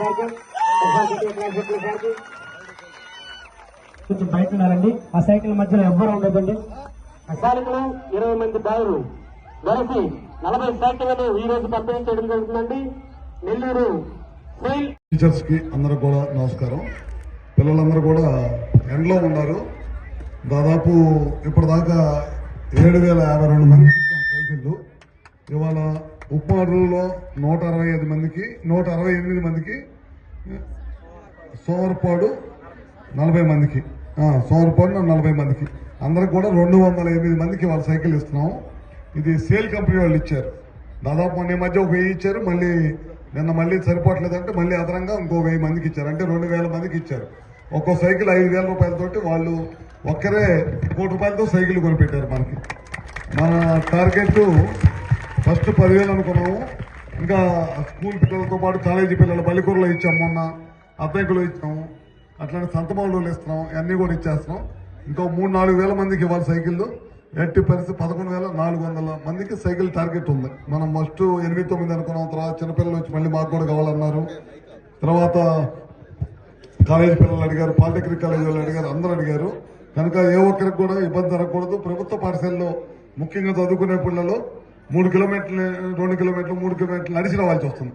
గారికి క్లాస్ గారికి కొంచెం బయట ఉన్నారండి. ఆ సైకిల్ మధ్యలో ఎవ్వరూ ఉండదండి అసాలికులు ఇరవై మంది బావులు దొరికి నలభై సైకిళ్ళను ఈ రోజు పంపిణీ చేయడం జరుగుతుందండి. నెల్లూరు టీచర్స్కి అందరూ కూడా నమస్కారం. పిల్లలందరూ కూడా ఎండలో ఉన్నారు. దాదాపు ఇప్పటిదాకా ఏడు వేల యాభై రెండు ఇచ్చాం సైకిళ్ళు ఇవాళ ఉప్మారులో నూట అరవై ఐదు మందికి నూట అరవై ఎనిమిది మందికి సోమరపాడు నలభై మందికి ఆ, నలభై మందికి. అందరికి కూడా రెండు వందల ఎనిమిది మందికి వాళ్ళ సైకిల్ ఇస్తున్నాం ఇది సేల్ కంపెనీ వాళ్ళు ఇచ్చారు. దాదాపు మొన్న మధ్య ఒక వెయ్యి ఇచ్చారు మళ్ళీ నిన్న మళ్ళీ సరిపోవట్లేదంటే మళ్ళీ అదనంగా ఇంకో వెయ్యి మందికి ఇచ్చారు. అంటే రెండు వేల మందికి ఇచ్చారు. ఒక్కో సైకిల్ ఐదు వేల రూపాయలతోటి వాళ్ళు ఒక్కరే కోటి రూపాయలతో సైకిల్ కొనిపెట్టారు మనకి. మన టార్గెట్ ఫస్ట్ పదివేలు అనుకున్నాము ఇంకా స్కూల్ పిల్లలతో పాటు కాలేజీ పిల్లలు బలికూరలో ఇచ్చాము మొన్న. అద్దెంకులు ఇచ్చాము అట్లానే సంతమాలు ఇస్తున్నాం ఇవన్నీ కూడా ఇచ్చేస్తున్నాం. ఇంకో మూడు నాలుగు వేల మందికి ఇవ్వాలి సైకిళ్ళు. ఎట్టి పరిస్థితి పదకొండు వేల నాలుగు వందల మందికి సైకిల్ టార్గెట్ ఉంది. మనం ఫస్ట్ ఎనిమిది తొమ్మిది అనుకున్నాం. తర్వాత చిన్నపిల్లలు వచ్చి మళ్ళీ మాకు కూడా కావాలన్నారు. తర్వాత కాలేజీ పిల్లలు అడిగారు పాలిటెక్నిక్ కాలేజీ వాళ్ళు అడిగారు అందరూ అడిగారు. కనుక ఏ ఒక్కరికి కూడా ఇబ్బంది జరగకూడదు. ప్రభుత్వ పాఠశాలలో ముఖ్యంగా చదువుకునే పిల్లలు మూడు కిలోమీటర్లు రెండు కిలోమీటర్లు మూడు కిలోమీటర్లు నడిచి రావాల్సి వస్తుంది.